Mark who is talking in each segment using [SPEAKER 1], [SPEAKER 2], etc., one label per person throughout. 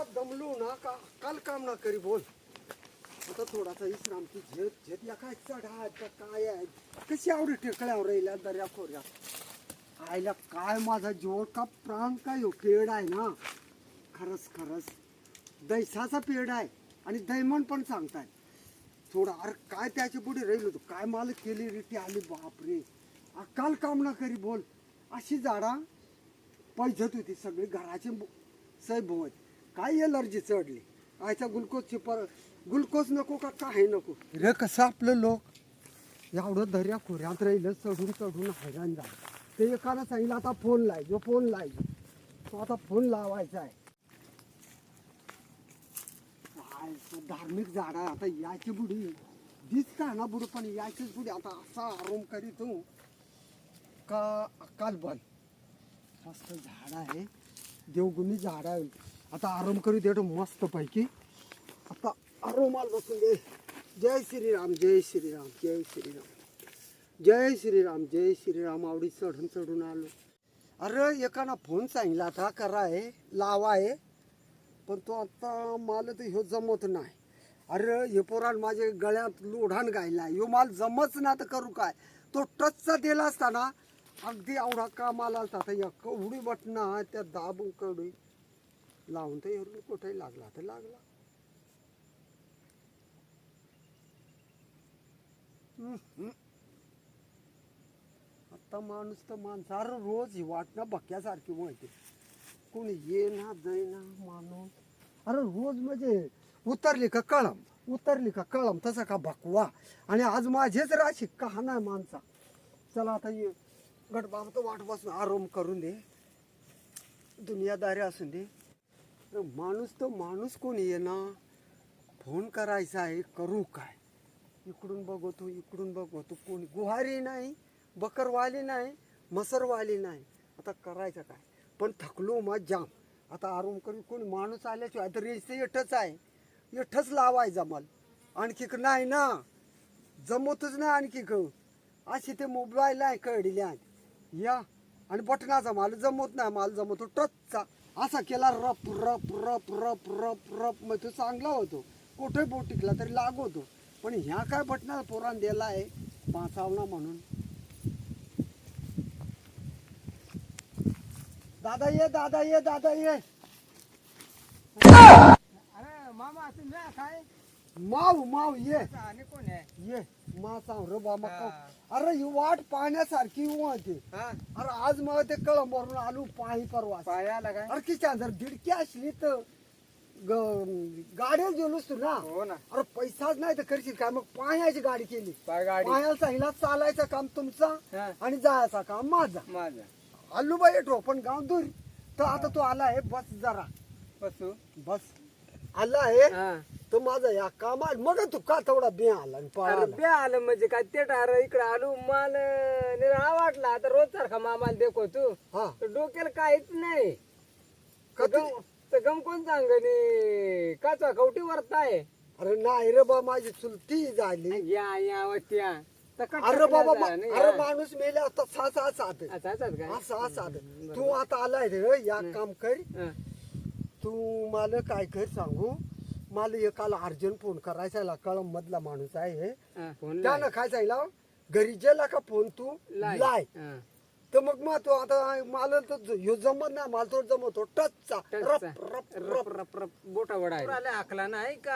[SPEAKER 1] एवढा दमलो ना का काल काम ना करी बोल. आता थोडासा विश्राम की झेप झेप. या काय चढा आहेत का काय आहे? कशी आवडी टेकड्यावर राहिल्या दर्या खोऱ्या आयला काय माझा जीव का प्राण काय हो पेड आहे ना. खरंच खरंच. दैसाचा पेड आहे आणि दैमन पण सांगताय थोडा अरे काय त्याच्या पुढे राहिलो होतो? काय मला केली रिटी आली? बापरे. अकाल काम ना करी बोल. अशी झाडा पैजत होती सगळी घराचे सैभवत. काय एलर्जी चढली? आयचा ग्लुकोजची पर ग्लुकोज नको का काय नको? रे कसं आपलं लोक? एवढं दर्या खोऱ्यात राहिलं चढून चढून हैराण झालं. ते एकाला सांगितलं आता फोन लाय जो फोन लाय तो आता फोन लावायचा आहे. काय धार्मिक झाड आहे आता याची बुडी. दिसता ना बुडू पण याचीच बुडी. आता असा आरोम करीत तू का अकाल बन मस्त झाड आहे. देवगुणी झाड आहे. आता आराम करू देतो मस्त पैकी आता आरोमाला बसून दे. जय श्रीराम जय श्रीराम जय श्रीराम. जय श्रीराम जय श्रीराम आवडी चढून चढून आलो. अरे एकाना फोन सांगितला आता करा आहे लावा आहे पण तो आता मला तर ह्यो जमत नाही. अरे हे पोरान माझे गळ्यात लोढान गायला ह्यो माल जमच ना तर करू काय? तो टचचा दिला असताना अगदी एवढा कामाला आला आता या कवडी बटना त्या दाबून कवडी. लावून तर एवढं कुठेही लागला तर लागला. आता माणूस तर माणसा अरे रोज ही वाटणं बक्यासारखी माहिती. कोणी ये ना जाई ना माणूस. अरे रोज म्हणजे उतरली का कळम? उतरली का कळम? तसा का बकवा आणि आज माझेच राशी का हा माणसा. चला आता ये. गट बाबा तर वाट बसून आराम करून दे. दुनियादारी असून दे. माणूस तो माणूस कोणी ये ना? फोन करायचा आहे करू काय? इकडून बघतो इकडून बघतो. कोणी गुहारी नाही बकरवाली नाही मसरवाली नाही. आता करायचं काय? पण थकलो मग जाम. आता आराम करून कोणी माणूस आल्याशिवाय आता रेस एठच आहे. एठच लावायचा मला आणखी नाही ना? जमतच नाही आणखी क अशी ते मोबाईल आहे कळलेल्या या. आणि बटनाचा माल जमत नाही माल जमतो टचचा. असा केला रप रप रप रप रप रप मग तो चांगला होतो. कुठे बोट टिकला तरी लागवतो पण ह्या काय बटना पोरान दिला आहे? पाचावना म्हणून. दादा ये दादा ये दादा ये.
[SPEAKER 2] अरे मामा असं काय?
[SPEAKER 1] माव माव ये.
[SPEAKER 2] आणि कोण आहे?
[SPEAKER 1] ये. मा सांग रे. का- अरे ही वाट पाहण्यासारखी होती
[SPEAKER 2] हा.
[SPEAKER 1] अरे आज मग ते कळंबवरून आलो पाही परवा
[SPEAKER 2] पाया आला काय?
[SPEAKER 1] अरे किती जर दिडकी असली तर ग- गेलोस तू ना.
[SPEAKER 2] हो ना.
[SPEAKER 1] अरे पैसाच नाही तर करशील काय? मग पायाची गाडी केली.
[SPEAKER 2] पाय गाडी.
[SPEAKER 1] पायाला सांगितलं चालायचं काम तुमचा
[SPEAKER 2] हा.
[SPEAKER 1] आणि जायचं काम माझा.
[SPEAKER 2] माझा.
[SPEAKER 1] आलू बाई येतो पण गाव दूर. तर आता तू आला आहे बस जरा.
[SPEAKER 2] बसू.
[SPEAKER 1] बस. आला आहे
[SPEAKER 2] हा.
[SPEAKER 1] तो माझा या कामात मग तू का तेवढा बे आला आणि
[SPEAKER 2] अरे
[SPEAKER 1] पळाला
[SPEAKER 2] बे आलं म्हणजे काय? ते टार इकडे आलो माल निरा वाटला आता रोज सारखा मामाला देखो तू.
[SPEAKER 1] हा.
[SPEAKER 2] तर डोक्याला काहीच नाही.
[SPEAKER 1] का
[SPEAKER 2] गम- तर गम कोण सांगणे? काचा कवटी वरताय
[SPEAKER 1] अरे नाही रे बा माझी चुलती झाली.
[SPEAKER 2] या या वस्त्या. तर कट
[SPEAKER 1] अरे बाबा
[SPEAKER 2] नाही,
[SPEAKER 1] अरे. माणूस मेले आता सहा सहा सात
[SPEAKER 2] असं असंच काय
[SPEAKER 1] असं असं
[SPEAKER 2] बरं.
[SPEAKER 1] तू आता आलाय रे या काम कर.
[SPEAKER 2] हा.
[SPEAKER 1] तू मला काय कर सांगू? मला एकाला अर्जंट फोन करायचा कळम मधला माणूस आहे त्यानं काय सांगितलं? घरी गेला का फोन तू?
[SPEAKER 2] लाय.
[SPEAKER 1] तर मग मग तो आता मला तर ह्यो जमत नाही मला तो जमतो टचचा रप
[SPEAKER 2] टचचा.
[SPEAKER 1] रप
[SPEAKER 2] रप
[SPEAKER 1] रप.
[SPEAKER 2] रप रप बोटा वडाय आखला नाही का?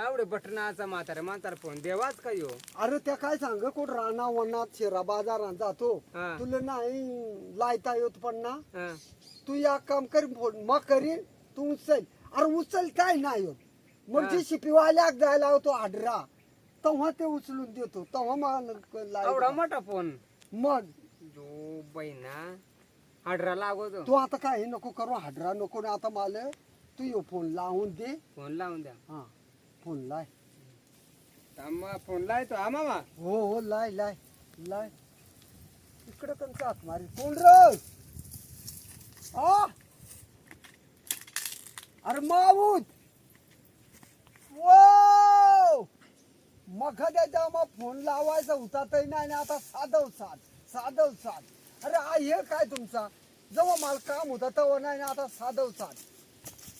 [SPEAKER 2] आवडे बटनाचा म्हातारा म्हातारा फोन. देवाच का यो?
[SPEAKER 1] अरे त्या काय सांग कोण राणा वनात शेरा बाजारात जातो.
[SPEAKER 2] हा.
[SPEAKER 1] तुला नाही लायता येत पण ना.
[SPEAKER 2] हा.
[SPEAKER 1] तू या काम कर फोन मग करीन. तू उचल. अरे उचल काय नाही होत. मग
[SPEAKER 2] हा.
[SPEAKER 1] जे शिपीवाल्याक जायला होतो आडरा. तेव्हा ते उचलून देतो. तेव्हा मला
[SPEAKER 2] एवढा
[SPEAKER 1] लायता.
[SPEAKER 2] मोठा फोन.
[SPEAKER 1] मग
[SPEAKER 2] जो बैना हाडरा
[SPEAKER 1] तू आता काय नको करू हाडरा नको ना आता मला. तू यो फोन लावून दे.
[SPEAKER 2] फोन लावून द्या.
[SPEAKER 1] हा फोन लाय.
[SPEAKER 2] आम्हा फोन लायतो हा मामा.
[SPEAKER 1] हो हो लाय लाय लाय. इकडं कंच हात मारी. कोण रे? अरे माऊत! वो मग त्याच्या मग फोन लावायचा होता तरी नाही आता साधव साध. साधव साध. अरे आ हे काय तुमचा? जेव्हा मला काम होता तेव्हा नाही आणि आता साधव साध.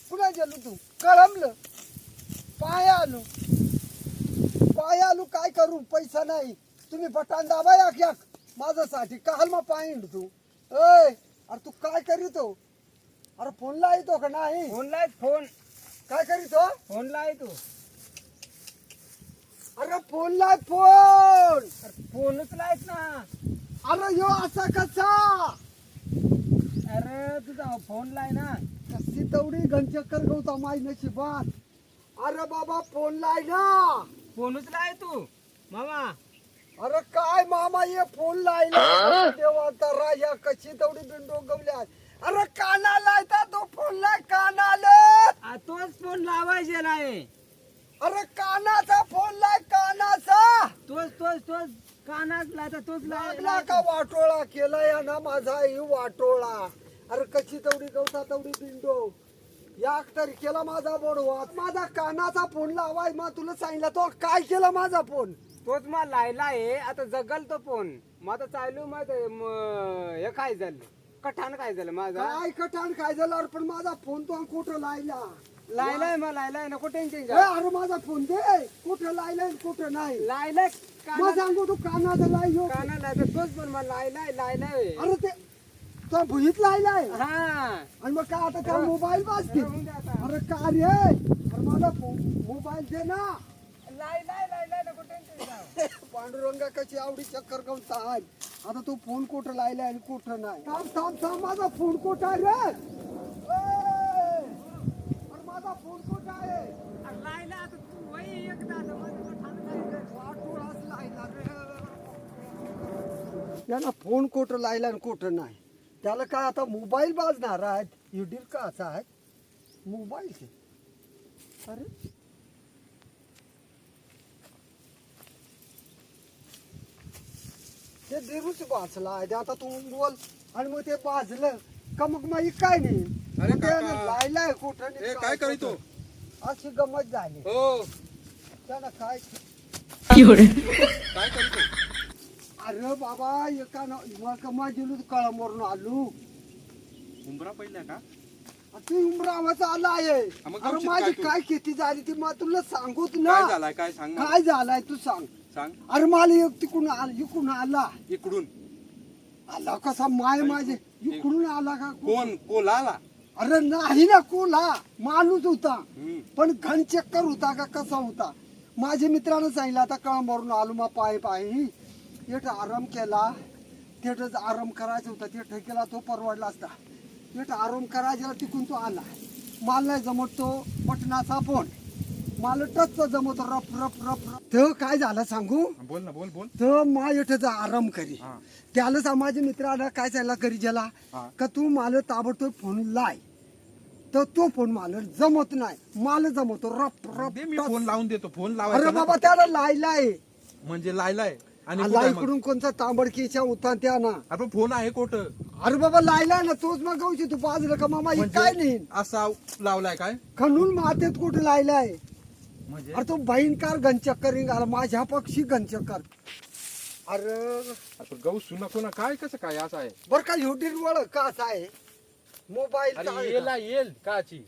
[SPEAKER 1] कुणा गेलो तू? कळमलं. पाय आलो. पाय आलो काय करू? पैसा नाही. तुम्ही बटान दाबा याक याक. माझ्यासाठी काल मग पाय तू. अय अरे तू काय करीतो अरे फोन लायतो का नाही?
[SPEAKER 2] फोन लाय फोन
[SPEAKER 1] काय करीतो
[SPEAKER 2] फोन लाय तू
[SPEAKER 1] अरे फोन लाय फोन
[SPEAKER 2] फोनच लायत ना.
[SPEAKER 1] अरे यो असा कसा?
[SPEAKER 2] अरे तुझा फोन लाय ना.
[SPEAKER 1] कशी तेवढी घनचक्कर गवता माय नशिबात. अरे बाबा फोन लाय ना.
[SPEAKER 2] फोनच लाय तू. मामा.
[SPEAKER 1] अरे काय मामा ये फोन लायला देवाचा राजा कशी तेवढी बिंडो गवल्या अरे काना लायता तो फोन लाय कानाला.
[SPEAKER 2] आ, तोच फोन लावायचे नाही.
[SPEAKER 1] अरे कानाचा
[SPEAKER 2] तोच तोच कानात लायता तोच
[SPEAKER 1] लागला का वाटोळा? केला या ना माझा ही वाटोळा. अरे कशी तेवढी गवता तेवढी बिंडो या तरी केला माझा बोडवा माझा कानाचा फोन लावाय मग तुला सांगितलं तो काय केला माझा फोन?
[SPEAKER 2] तोच मला लायला आहे आता जगल तो फोन. मग आता चालू मग हे काय झालं? कठाण काय झालं माझा?
[SPEAKER 1] काय कटाण काय झालं? अरे पण माझा फोन तो कुठं लायला?
[SPEAKER 2] लायलाय मग लायलाय नको टेन्शन
[SPEAKER 1] ए,
[SPEAKER 2] घ्या
[SPEAKER 1] अरे माझा फोन दे. कुठं लायलाय आणि कुठं नाही?
[SPEAKER 2] लायलाय
[SPEAKER 1] मग
[SPEAKER 2] कानात?
[SPEAKER 1] सांगू तू कानाचा लाय ह्यो.
[SPEAKER 2] काना लायता तोच पण मला लायलाय लायलाय.
[SPEAKER 1] अरे ते तो भुईत लायलाय.
[SPEAKER 2] हा.
[SPEAKER 1] आणि मग काय आता त्या मोबाईल वाजते?
[SPEAKER 2] राहून द्या आता.
[SPEAKER 1] अरे का रे? अरे माझा मोबाईल दे ना.
[SPEAKER 2] लायलाय लायलाय नको टेन्शन घ्या
[SPEAKER 1] पांडुरंगा कशी आवडी चक्कर घेऊन चाल. आता तू फोन कुठं लायलाय आणि कुठं नाही? थांब थांब थांब माझा फोन कुठं आहे रे? माझा फोन कुठं आहे
[SPEAKER 2] लायला आता तू माझं
[SPEAKER 1] रे. याला फोन कुठं लायला आणि कुठं नाही. त्याला काय आता मोबाईल बाजणार आहेत? युडील का असा आहे? मोबाईल अरे. ते दिरूच वाचला आहे. ते आता तू बोल. आणि मग ते बाजलं का मग मग काय नाही?
[SPEAKER 3] अरे
[SPEAKER 1] ते
[SPEAKER 3] काका.
[SPEAKER 1] लायलाय कुठं
[SPEAKER 3] काय करीतो?
[SPEAKER 1] अशी गमत झाली.
[SPEAKER 3] हो.
[SPEAKER 1] त्याला काय
[SPEAKER 3] काय करतो?
[SPEAKER 1] अरे बाबा एका कमा गेलो कळमवरून आलो.
[SPEAKER 3] उंबरा पहिल्या का?
[SPEAKER 1] तू उमरावाचा आला आहे.
[SPEAKER 3] मग
[SPEAKER 1] अरे
[SPEAKER 3] गमशीत
[SPEAKER 1] माझी
[SPEAKER 3] काय तू?
[SPEAKER 1] काय खेती झाली ती मग तुला सांगूच ना.
[SPEAKER 3] काय झालाय? काय सांग ना.
[SPEAKER 1] काय झालाय तू सांग.
[SPEAKER 3] सांग.
[SPEAKER 1] अरे मला एक तिकडून आला इकडून आला.
[SPEAKER 3] इकडून.
[SPEAKER 1] आला कसा? माय माझे. इकडून आला का?
[SPEAKER 3] कोण? कोल आला?
[SPEAKER 1] अरे नाही ना कोला माणूस होता. पण घन चक्कर होता का कसा होता? माझ्या मित्रानं सांगितलं आता कळंबवरून आलो मग पाय पाय. तिथं आराम केला. तिथं आराम करायचा होता. तिथं केला तो परवडला असता. तिथं आराम करायचा तिकून तो आला. मला नाही जमत तो पटनाचा फोन मला टच जमतो रप रप रप रप. तो काय झालं सांगू?
[SPEAKER 3] बोल ना बोल बोल.
[SPEAKER 1] तर मा इथं आराम करी. त्यालाच माझ्या मित्राला काय सांगितलं करी
[SPEAKER 3] हा.
[SPEAKER 1] का तू मला ताबडतोब फोन लाय तर तो फोन मला जमत नाही. मला जमतो. रप रप
[SPEAKER 3] दे मी
[SPEAKER 1] टच.
[SPEAKER 3] फोन लावून देतो. फोन
[SPEAKER 1] अरे
[SPEAKER 3] लावायचा ना.
[SPEAKER 1] बाबा त्याला लायलाय.
[SPEAKER 3] म्हणजे लायलाय. आणि कुठं आहे मग?
[SPEAKER 1] इकडून कोणता तांबडकीच्या होता त्या ना.
[SPEAKER 3] अरे फोन आहे कोट
[SPEAKER 1] अरे बाबा लायलाय ना. तोच मग गावची तू बाजूला का मामा
[SPEAKER 3] म्हणजे?
[SPEAKER 1] हे काय नाही.
[SPEAKER 3] असा लावलाय काय?
[SPEAKER 1] खणून मातेत कुठे लायलाय?
[SPEAKER 3] म्हणजे?
[SPEAKER 1] अरे तो भयंकर घनचक्कर माझ्या पक्षी घनचक्कर. अरे.
[SPEAKER 3] आता गहू सुना कोणा काय कसं काय? असं आहे.
[SPEAKER 1] बर का युटीर वळ का असा आहे? मोबाईल
[SPEAKER 3] अरे येला येल काची.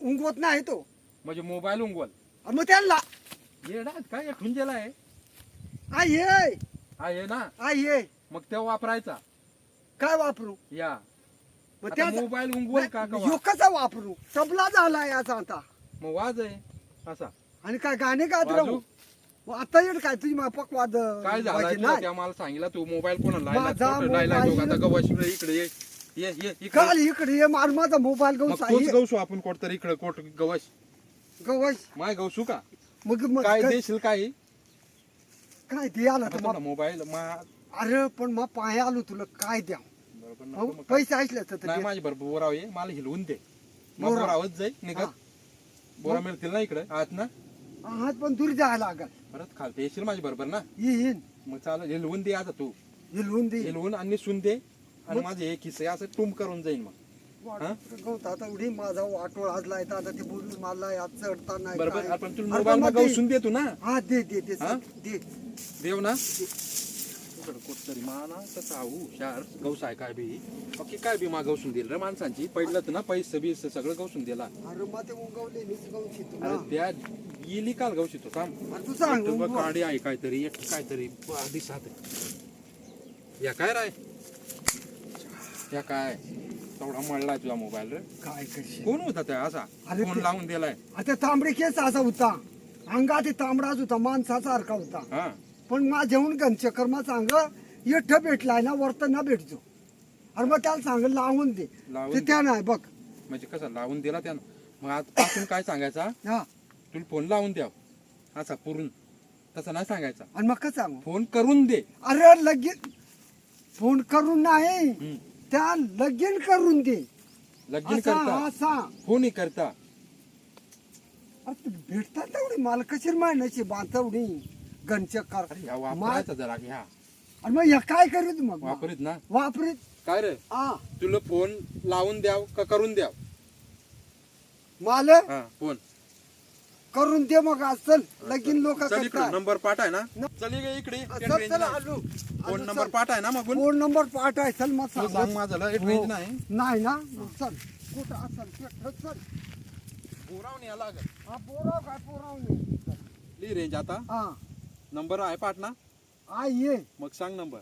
[SPEAKER 1] उंगवत नाही तो.
[SPEAKER 3] म्हणजे मोबाईल उंगवल.
[SPEAKER 1] अरे मग त्याला
[SPEAKER 3] येडा काय ठुंजेला आहे?
[SPEAKER 1] आ ये.
[SPEAKER 3] हा ये ना.
[SPEAKER 1] आ ये.
[SPEAKER 3] मग तेव्हा वापरायचा.
[SPEAKER 1] काय वापरू?
[SPEAKER 3] या.
[SPEAKER 1] मग त्याचा-
[SPEAKER 3] मोबाईल उंगवल का का
[SPEAKER 1] कसा वापरू? तबला झाला याचा आता.
[SPEAKER 3] मग वाज आहे. असा.
[SPEAKER 1] आणि काय गाणे गात
[SPEAKER 3] वाजू?
[SPEAKER 1] राहू मग आता येईल काय? तुझी मापक वाद
[SPEAKER 3] काय झालं
[SPEAKER 1] वाजी.
[SPEAKER 3] त्या मला सांगितलं तू मोबाईल कोणाला
[SPEAKER 1] माझा
[SPEAKER 3] लायला लायला आता इकडे ये. ये ये इकडे.
[SPEAKER 1] काल इकडे ये मार माझा मोबाईल
[SPEAKER 3] मग
[SPEAKER 1] गवसा
[SPEAKER 3] तोच गवसू आपण कोट तर इकडे कोट गवश
[SPEAKER 1] गवस.
[SPEAKER 3] माय गवसू का?
[SPEAKER 1] मग मग
[SPEAKER 3] काय
[SPEAKER 1] काय?
[SPEAKER 3] देशील काय?
[SPEAKER 1] काय ते आला तर मग-
[SPEAKER 3] मोबाईल मा
[SPEAKER 1] अरे पण मग पाय आलो तुला काय द्या
[SPEAKER 3] बरोबर नको
[SPEAKER 1] अहो,
[SPEAKER 3] मग काय.
[SPEAKER 1] पैसे ऐकले तर
[SPEAKER 3] नाही
[SPEAKER 1] दे.
[SPEAKER 3] माझी बरोबर बोराव ये मला हिलवून दे. मग
[SPEAKER 1] बोरा.
[SPEAKER 3] बोरावच जाई
[SPEAKER 1] हा.
[SPEAKER 3] निघत बोरा मिळतील ना इकडे आत ना?
[SPEAKER 1] हात पण दूर जायला लागल.
[SPEAKER 3] परत खालते येशील माझी बरोबर ना?
[SPEAKER 1] येईन.
[SPEAKER 3] मग चालेल हिलवून दे आता तू.
[SPEAKER 1] हिलवून दे.
[SPEAKER 3] हिलवून आणि सुन दे. आणि? माझे एक हिस्से असं टुम करून जाईन मग. हा?
[SPEAKER 1] गवता. आता माझा वाटोळ आज लायता. आता ते बोलून मला चढता नाही
[SPEAKER 3] बरोबर
[SPEAKER 1] काय.
[SPEAKER 3] आपण तुला
[SPEAKER 1] अरे
[SPEAKER 3] मोबाईल
[SPEAKER 1] पण
[SPEAKER 3] मग
[SPEAKER 1] मग ते-
[SPEAKER 3] गवसून दे तू ना?
[SPEAKER 1] हा दे दे दे
[SPEAKER 3] हा?
[SPEAKER 1] दे.
[SPEAKER 3] देव ना? कुठतरी माना तसा आऊ शार आहे काय बी? बाकी काय बी मा गवसून दिलं रे माणसांची? पहिलं तर ना पैसे बीस सगळं गवसून दिला.
[SPEAKER 1] अरे मग ते उगवले मीच गवशी तू
[SPEAKER 3] अरे त्या गेली काल गवशी तो थांब
[SPEAKER 1] अरे तू सांग
[SPEAKER 3] एक बघ
[SPEAKER 1] उगव.
[SPEAKER 3] काडी आहे काहीतरी एक काहीतरी दिसात. या काय राय? या काय? तेवढा मळला तुझा मोबाईल रे.
[SPEAKER 1] काय कशी
[SPEAKER 3] कोण होता त्या असा?
[SPEAKER 1] अरे
[SPEAKER 3] फोन
[SPEAKER 1] ते-
[SPEAKER 3] लावून दिलाय.
[SPEAKER 1] आता तांबडे केस असा होता. अंगात ते तांबडाच होता माणसासारखा होता.
[SPEAKER 3] हा.
[SPEAKER 1] पण माझ्याहून गंचकर मग सांग येठ भेटलाय ना वरत ना भेटतो अरे मग त्याला सांग लावून दे.
[SPEAKER 3] लावून
[SPEAKER 1] ते त्या नाही बघ.
[SPEAKER 3] म्हणजे कसं लावून दिला त्यानं? मग आजपासून काय सांगायचा?
[SPEAKER 1] हा.
[SPEAKER 3] तुला फोन लावून द्याव. असा पुरून तसं नाही सांगायचा.
[SPEAKER 1] आणि मग कसं सांगू?
[SPEAKER 3] फोन करून दे.
[SPEAKER 1] अरे लगीन फोन करून नाही.
[SPEAKER 3] हम्म.
[SPEAKER 1] त्या लगीन करून दे.
[SPEAKER 3] लगीन
[SPEAKER 1] असा
[SPEAKER 3] करता?
[SPEAKER 1] असा.
[SPEAKER 3] फोनही करता?
[SPEAKER 1] अरे ते भेटतात तेवढी मला कशी माहिती बांधवडी गंचकर
[SPEAKER 3] अरे ह्या वापरायचा जरा घ्या.
[SPEAKER 1] आणि मग ह्या काय करीत मग?
[SPEAKER 3] वापरीत ना.
[SPEAKER 1] वापरीत.
[SPEAKER 3] काय रे?
[SPEAKER 1] हा
[SPEAKER 3] तुला फोन लावून द्याव का करून द्याव?
[SPEAKER 1] माल
[SPEAKER 3] हा फोन.
[SPEAKER 1] करून दे मग चल. लगीन लोक
[SPEAKER 3] चल इकडे. नंबर पाठ आहे ना? चल ये इकडे
[SPEAKER 1] चल चल आलो.
[SPEAKER 3] फोन नंबर पाठ आहे ना मग
[SPEAKER 1] फोन नंबर पाठ आहे चल मग सांग.
[SPEAKER 3] माझं रेंज
[SPEAKER 1] हो.
[SPEAKER 3] नाही.
[SPEAKER 1] नाही ना? मग चल. कुठं असेल ते चल.
[SPEAKER 3] बोरावून या लागल.
[SPEAKER 1] हा पोराव काय पोराव नाही चल.
[SPEAKER 3] ली रेंज आता.
[SPEAKER 1] हा.
[SPEAKER 3] नंबर आहे पाठ ना?
[SPEAKER 1] ये.
[SPEAKER 3] मग सांग नंबर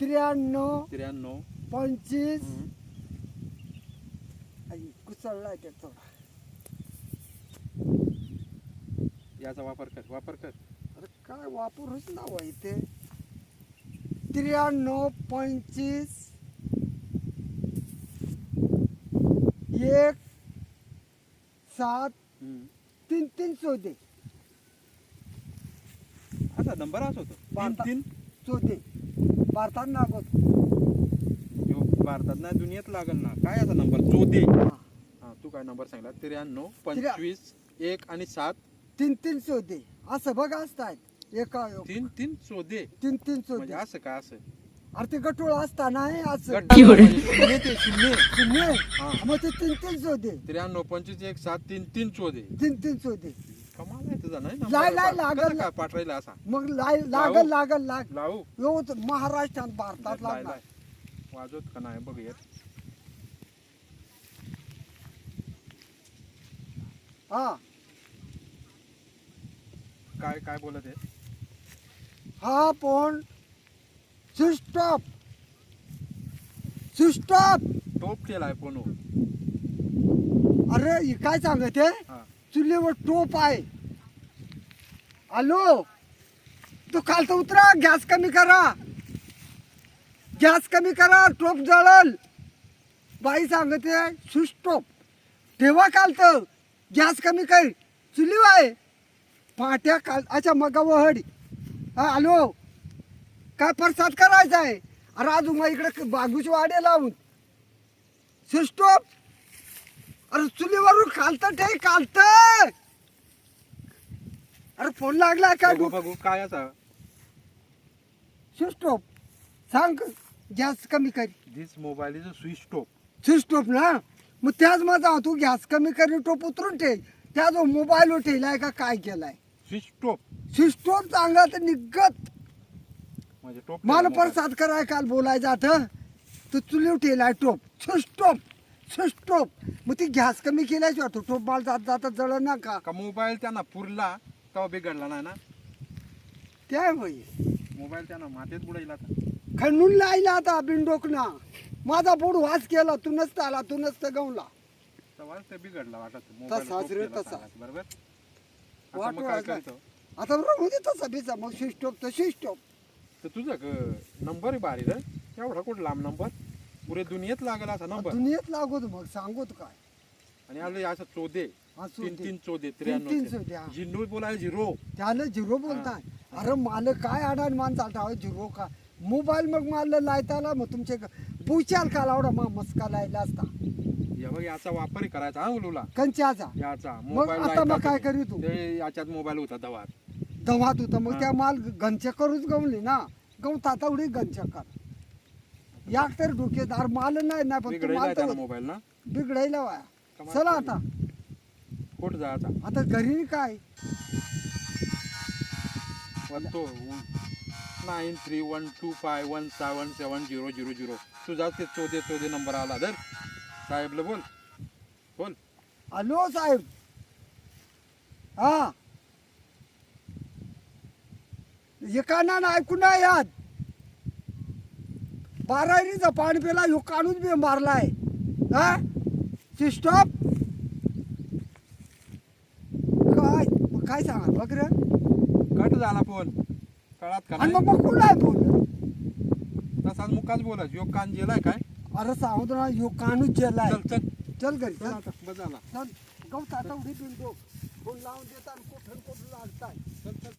[SPEAKER 1] त्र्याण्णव
[SPEAKER 3] त्र्याण्णव.
[SPEAKER 1] पंचवीस.
[SPEAKER 3] हम्म.
[SPEAKER 1] आई, कुचळलाय ते थोडा
[SPEAKER 3] याचा वापर कर वापर कर.
[SPEAKER 1] अरे काय वापरूच नाव आहे ते त्र्याण्णव पंचवीस. एक सात
[SPEAKER 3] हम्म.
[SPEAKER 1] तीन तीन चौदे.
[SPEAKER 3] आता नंबर हाच होतो. तीन
[SPEAKER 1] भारतात.
[SPEAKER 3] तीन?
[SPEAKER 1] चौदे. भारतात नागोत
[SPEAKER 3] ह्यो भारतात नाही दुनियेत लागल ना. काय याचा नंबर? चौदे.
[SPEAKER 1] हा.
[SPEAKER 3] तू काय नंबर सांगला त्र्याण्णव पंचवीस एक आणि सात?
[SPEAKER 1] तीन तीन चौदे असं बघ असतात. एका
[SPEAKER 3] तीन तीन चौदे
[SPEAKER 1] तीन तीन
[SPEAKER 3] म्हणजे
[SPEAKER 1] चौदे
[SPEAKER 3] असं काय असं?
[SPEAKER 1] अरे ते गटोळ असताना असं.
[SPEAKER 3] गट्टा म्हणजे? ते शून्य. हा.
[SPEAKER 1] मग ते तीन तीन चौदे
[SPEAKER 3] त्र्याण्णव पंचवीस एक सात तीन तीन चौदे
[SPEAKER 1] तीन तीन चौदे
[SPEAKER 3] कमाल आहे तुझा नाही?
[SPEAKER 1] लाय, लाय. लागल.
[SPEAKER 3] काय पाठवायला असा?
[SPEAKER 1] मग लाय लागल लागल लाग.
[SPEAKER 3] लावू?
[SPEAKER 1] येऊ महाराष्ट्रात भारतात
[SPEAKER 3] लाय,
[SPEAKER 1] लागणार.
[SPEAKER 3] लाय. वाजवत का नाही? बघ येत.
[SPEAKER 1] हा.
[SPEAKER 3] काय काय बोलत आहे?
[SPEAKER 1] हा फोन स्विच स्विच
[SPEAKER 3] टोप केलाय फोन
[SPEAKER 1] अरे हे काय सांगत
[SPEAKER 3] हा.
[SPEAKER 1] चुलीवर टोप आहे. हॅलो? तू खालचं उतरा गॅस कमी करा. गॅस कमी करा टोप जळल. बाई सांगते स्विच टोप ठेवा खालतं गॅस कमी कर. चुलीव आहे. पाट्या काल अच्छा मग वहडी हा हॅलो काय प्रसाद करायचा आहे? अरे अजून मग इकडे बागूची वाडे लावून. स्विच टोप अरे चुलीवरून खालतं ठे खालतं. अरे फोन लागला काय
[SPEAKER 3] बघू काय असा
[SPEAKER 1] स्विच सांग गॅस कमी कर.
[SPEAKER 3] This mobile is switch top
[SPEAKER 1] switch top ना? मग त्याच माझा तू गॅस कमी करी टोप उतरून ठे त्या जो मोबाईल ठेवलाय का काय केलाय?
[SPEAKER 3] स्विच टोप
[SPEAKER 1] स्विच टॉप चांगला तर निघत.
[SPEAKER 3] म्हणजे टोप
[SPEAKER 1] मला प्रसाद कराय काल बोलाय जात तू चुलीव ठेवलाय टोप स्विच टॉप. स्विच टॉप मग ती गॅस कमी केल्याच वाटतो टोप माल जात जाता जळ ना का
[SPEAKER 3] का मोबाईल त्यांना पुरला तेव्हा बिघडला नाही ना?
[SPEAKER 1] त्या होई
[SPEAKER 3] मोबाईल त्यांना मातीत बुडायला आता
[SPEAKER 1] खणून लायला आता बिंडोकना माझा बोड वास केला तू नसता आला तू नसतं गवला.
[SPEAKER 3] ते बिघडला वाटत.
[SPEAKER 1] तसाच रे,
[SPEAKER 3] केला
[SPEAKER 1] तसा.
[SPEAKER 3] सांगायचं, बरोबर? आता
[SPEAKER 1] वाटू लागला. आता राहू दे तसा बिसा मग स्विच टॉप तर स्विच टॉप
[SPEAKER 3] तर तुझं नंबर भारी रे एवढा कुठं लांब नंबर? पुरे दुनियेत लागेल असा नंबर.
[SPEAKER 1] दुनियेत लागत मग सांगत काय?
[SPEAKER 3] आणि आले असं चोदे.
[SPEAKER 1] हा,
[SPEAKER 3] तीन
[SPEAKER 1] चोदे.
[SPEAKER 3] तीन चोदे
[SPEAKER 1] तीन चोदे,
[SPEAKER 3] त्र्याण्णव. झिंडू बोलायला झिरो.
[SPEAKER 1] त्याला झिरो बोलताय. अरे माल काय अडाण मान चालता? झिरो का? मोबाईल मग मारलं लायताला मग तुमचे पुचाल का लावडा? मग मस्का लायला असता.
[SPEAKER 3] याचा वापर करायचा हा उलूला?
[SPEAKER 1] कंच्याचा
[SPEAKER 3] याचा.
[SPEAKER 1] मग
[SPEAKER 3] मोबाईल
[SPEAKER 1] आता मग काय. करी तू?
[SPEAKER 3] ते याच्यात मोबाईल होता दवात.
[SPEAKER 1] दवात होता मग. त्या माल गंचे करूच गवली ना. गवता तेवढी गंच्या कर. याक तर डोकेदार माल नाही ना पण तू माल तर
[SPEAKER 3] मोबाईल ना?
[SPEAKER 1] बिघडायला वाया चला. आता.
[SPEAKER 3] कुठं जायचा?
[SPEAKER 1] आता घरी काय?
[SPEAKER 3] वाटतो उ- nine three one two five one seven seven zero zero zero. तुझा ते चोदे चोदे नंबर आला धर. साहेबला बोल. बोल.
[SPEAKER 1] हॅलो साहेब. हा. हे कानानं ऐकून नाही यात. बारायरीचा पाणी पिला ह्यो कानूच बी मारलाय. हा? स्टॉप काय? काय सांगा बघ रे
[SPEAKER 3] कट झाला फोन. कळात
[SPEAKER 1] आणि मग मग कुठं आहे बोल
[SPEAKER 3] तसाच मुकाच बोलायच यो कान गेलाय काय?
[SPEAKER 1] अरे सांगतो ना ह्यो कानूच जेलाय.
[SPEAKER 3] चल चल.
[SPEAKER 1] चल घरी चल.
[SPEAKER 3] आता बस झाला
[SPEAKER 1] चल. गवत आता उडी पिंतो फोन लावून देतात कुठं कुठं लागताय
[SPEAKER 3] चल चल.